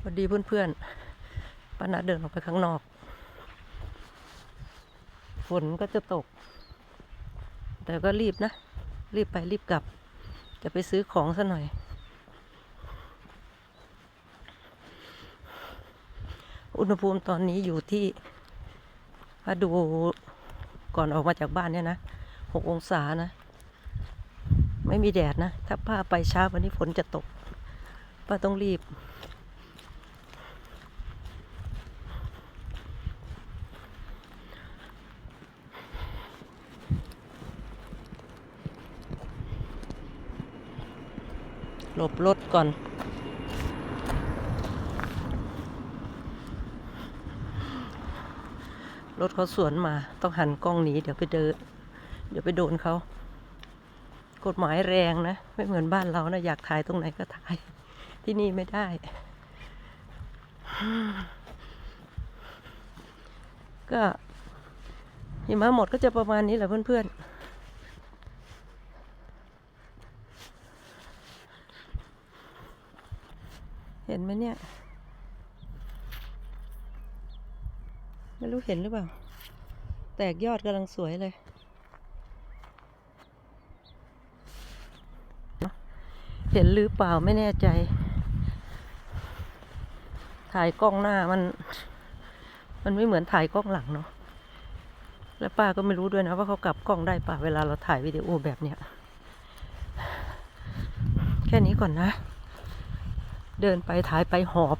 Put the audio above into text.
พอดีเพื่อนๆป้านัดเดินออกไปข้างนอก ฝนก็จะตก แต่ก็รีบนะ รีบไปรีบกลับ จะไปซื้อของซะหน่อย อุณหภูมิตอนนี้อยู่ที่ถ้าดูก่อนออกมาจากบ้านเนี่ยนะหกองศานะ ไม่มีแดดนะ ถ้าป้าไปช้าวันนี้ฝนจะตก ป้าต้องรีบ หลบรถก่อน รถเขาสวนมา ต้องหันกล้องหนีเดี๋ยวไปเดิน เดี๋ยวไปโดนเขา กฎหมายแรงนะ ไม่เหมือนบ้านเรานะ อยากถ่ายตรงไหนก็ถ่าย ที่นี่ไม่ได้ก็หิมะหมดก็จะประมาณนี้แหละเพื่อนๆ เห็นไหมเนี่ย ไม่รู้เห็นหรือเปล่า แตกยอดกำลังสวยเลย เห็นหรือเปล่าไม่แน่ใจ ถ่ายกล้องหน้ามัน มันไม่เหมือนถ่ายกล้องหลังเนาะแล้วป้าก็ไม่รู้ด้วยนะว่าเขากลับกล้องได้ป่ะเวลาเราถ่ายวิดีโอแบบเนี้ย แค่นี้ก่อนนะ เดินไปถ่ายไปหอบ